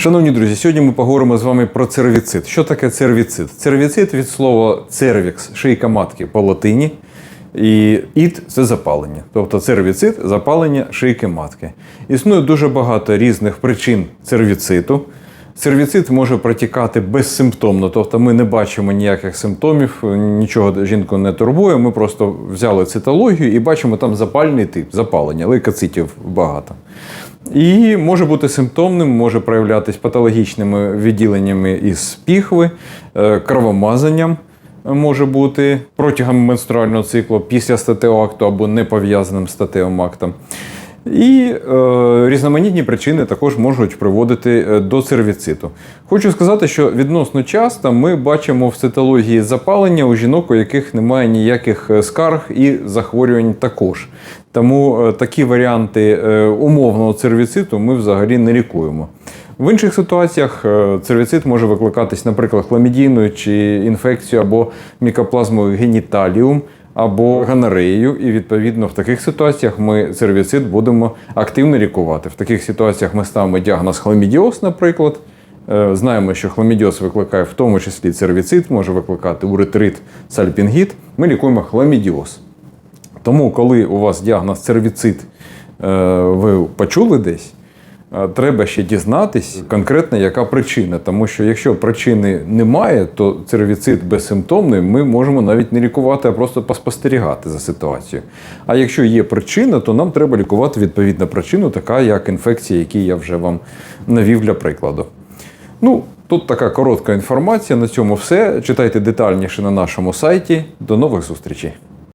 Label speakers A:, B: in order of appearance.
A: Шановні друзі, сьогодні ми поговоримо з вами про цервіцит. Що таке цервіцит? Цервіцит від слова цервікс, шийка матки по латині. І іт це запалення. Тобто цервіцит запалення шийки матки. Існує дуже багато різних причин цервіциту. Цервіцит може протікати безсимптомно, тобто ми не бачимо ніяких симптомів, нічого жінку не турбує. Ми просто взяли цитологію і бачимо там запальний тип, запалення, лейкоцитів багато. І може бути симптомним, може проявлятися патологічними відділеннями із піхви, е, кровомазанням може бути протягом менструального циклу після статевого акту або не пов'язаним з статевим актом. І е, різноманітні причини також можуть приводити е, до цервіциту. Хочу сказати, що відносно часто ми бачимо в цитології запалення у жінок, у яких немає ніяких е, скарг і захворювань також. Тому е, такі варіанти умовного цервіциту ми взагалі не лікуємо. В інших ситуаціях цервіцит може викликатись, наприклад, хламідійною чи інфекцією або мікоплазмою геніталіум або гонореєю, і відповідно в таких ситуаціях ми цервіцит будемо активно лікувати. В таких ситуаціях ми ставимо діагноз хламідіоз, наприклад. Е, Знаємо, що хламідіоз викликає в тому числі цервіцит, може викликати уретрит, сальпінгіт. Ми лікуємо хламідіоз. Тому, коли у вас діагноз цервіцит, е, ви почули десь, треба ще дізнатись конкретно, яка причина. Тому що якщо причини немає, то цервіцит безсимптомний, ми можемо навіть не лікувати, а просто поспостерігати за ситуацією. А якщо є причина, то нам треба лікувати відповідну причину, така як інфекція, які я вже вам навів для прикладу. Ну, тут така коротка інформація. На цьому все. Читайте детальніше на нашому сайті. До нових зустрічей.